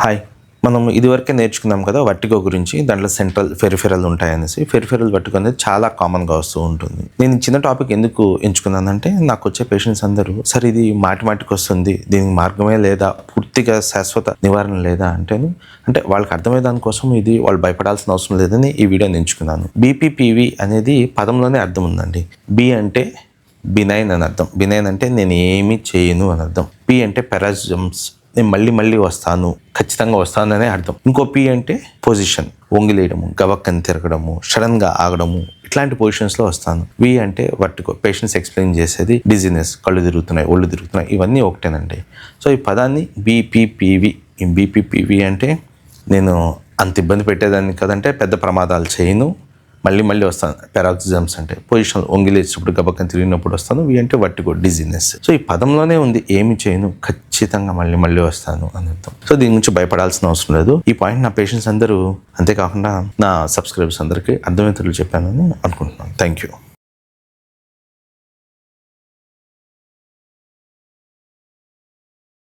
Hi. మనం ఇదివరకే నేర్చుకున్నాం కదా వట్టికో గురించి. దాంట్లో సెంట్రల్ ఫెరిఫెరల్ ఉంటాయనేసి. ఫెరిఫెరల్ వట్టిగో అనేది చాలా కామన్గా వస్తూ ఉంటుంది. నేను చిన్న టాపిక్ ఎందుకు ఎంచుకున్నానంటే నాకు వచ్చే పేషెంట్స్ అందరూ సరే ఇది మాటి మాటికి వస్తుంది. దీనికి మార్గమే లేదా? పూర్తిగా శాశ్వత నివారణ లేదా? అంటే అంటే వాళ్ళకి అర్థమయ్యే దానికోసం ఇది వాళ్ళు భయపడాల్సిన అవసరం లేదని ఈ వీడియో ఎంచుకున్నాను. బీపీపీవీ అనేది పదంలోనే అర్థం ఉందండి. బి అంటే బినైన్ అని అర్థం. బినైన్ అంటే నేను ఏమీ చేయను అని అర్థం. పి అంటే పెరాజమ్స్ నేను మళ్ళీ మళ్ళీ వస్తాను. ఖచ్చితంగా వస్తాననే అర్థం. ఇంకో పి అంటే పొజిషన్ వంగిలేయడము గవక్కని తిరగడము సడన్గా ఆగడము. ఇట్లాంటి పొజిషన్స్లో వస్తాను. వి అంటే వర్టికో పేషెంట్స్ ఎక్స్ప్లెయిన్ చేసేది డిజినెస్ కళ్ళు తిరుగుతున్నాయి ఒళ్ళు తిరుగుతున్నాయి. ఇవన్నీ ఒకటేనండి. సో ఈ పదాన్ని బీపీపీవి ఈ బీపీపీవి అంటే నేను అంత ఇబ్బంది పెట్టేదాన్ని కదంటే పెద్ద ప్రమాదాలు చేయను. మళ్ళీ మళ్ళీ వస్తాను. పెరాక్సిజమ్స్ అంటే పొజిషన్ ఒంగిలేసినప్పుడు గబక్కని తిరిగినప్పుడు వస్తాను. వి అంటే వట్టిగో డిజినెస్ సో ఈ పదంలోనే ఉంది. ఏమి చేయను? ఖచ్చితంగా మళ్ళీ మళ్ళీ వస్తాను అని అర్థం. సో దీని గురించి భయపడాల్సిన అవసరం లేదు. ఈ పాయింట్ నా పేషెంట్స్ అందరూ అంతేకాకుండా నా సబ్స్క్రైబర్స్ అందరికీ అర్థమవుతారు చెప్పానని అనుకుంటున్నాను. Thank you